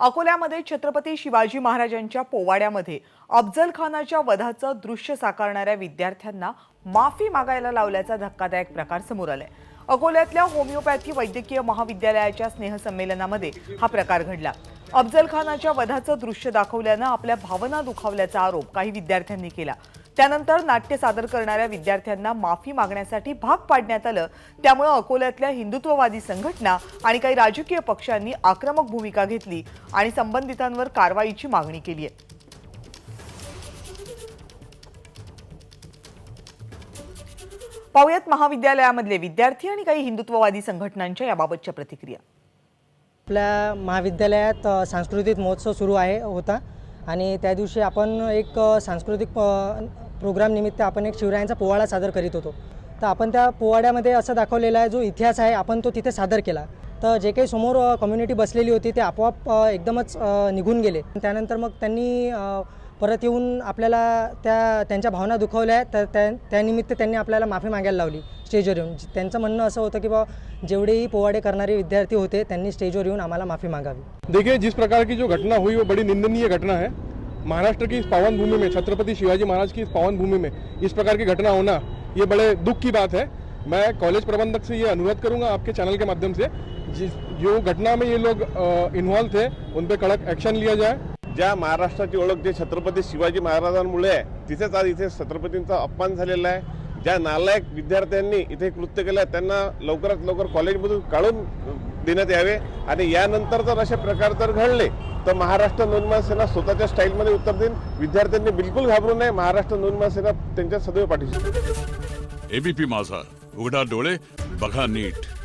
अकोल्यामध्ये छत्रपती शिवाजी महाराजांच्या पोवाड्यामध्ये अफजल खानाच्या वधाचं दृश्य साकारणाऱ्या विद्यार्थ्यांना माफी मागायला लावल्याचा धक्कादायक प्रकार समोर आलाय. अकोल्यातल्या होमिओपॅथी वैद्यकीय महाविद्यालयाच्या स्नेहसंमेलनामध्ये हा प्रकार घडला. अफजल खानाच्या वधाचं दृश्य दाखवल्यानं आपल्या भावना दुखावल्याचा आरोप काही विद्यार्थ्यांनी केला. त्यानंतर नाट्य सादर करणाऱ्या विद्यार्थ्यांना माफी मागण्यासाठी भाग पाडण्यात आलं. त्यामुळे अकोल्यातल्या हिंदुत्ववादी संघटना आणि काही राजकीय पक्षांनी आक्रमक भूमिका घेतली आणि संबंधितांवर कारवाईची मागणी केली आहे. पाहुयात महाविद्यालयामधले विद्यार्थी आणि काही हिंदुत्ववादी संघटनांच्या याबाबतच्या प्रतिक्रिया. आपल्या महाविद्यालयात सांस्कृतिक महोत्सव सुरू आहे होता. आणि त्या दिवशी आपण एक सांस्कृतिक प्रोग्रामनिमित्त आपण एक शिवरायांचा पोवाडा सादर करीत होतो. तर आपण त्या पोवाड्यामध्ये असं दाखवलेला आहे जो इतिहास आहे आपण तो तिथे सादर केला. तर जे काही समोर कम्युनिटी बसलेली होती ते आपोआप एकदमच निघून गेले. त्यानंतर मग त्यांनी परत येऊन आपल्याला त्या त्यांच्या भावना दुखवल्या. तर त्या त्यानिमित्त त्यांनी आपल्याला माफी मागायला लावली स्टेजवर येऊन. त्यांचं म्हणणं असं होतं की बा जेवढेही पोवाडे करणारे विद्यार्थी होते त्यांनी स्टेजवर येऊन आम्हाला माफी मागावी. देखिए जिस प्रकार की जो घटना हुई वो बड़ी निंदनीय घटना है। महाराष्ट्र की इस पावन भूमि में छत्रपति शिवाजी महाराज की इस पावन भूमि में इस प्रकार की घटना होना ये बड़े दुख की बात है। मैं कॉलेज प्रबंधक से ये अनुरोध करूंगा आपके चैनल के माध्यम से जिस जो घटना में ये लोग इन्वॉल्व थे उन पर कड़क एक्शन लिया जाए। ज्या महाराष्ट्राची ओळख जे छत्रपती शिवाजी महाराजांमुळे आहे तिथेच आज इथे छत्रपतींचा अपमान झालेला आहे. ज्या नालायक विद्यार्थ्यांनी इथे कृत्य केलं आहे त्यांना लवकरात लवकर कॉलेजमधून काढून देण्यात यावे. आणि यानंतर जर असे प्रकार जर घडले तर महाराष्ट्र नोंदमान सेना स्वतःच्या स्टाईलमध्ये उत्तर देईल विद्यार्थ्यांनी बिलकुल घाबरू नये. महाराष्ट्र नोंदमान सेना त्यांच्या सदैव पाठीशी. एबीपी माझा. उघडा डोळे बघा नीट.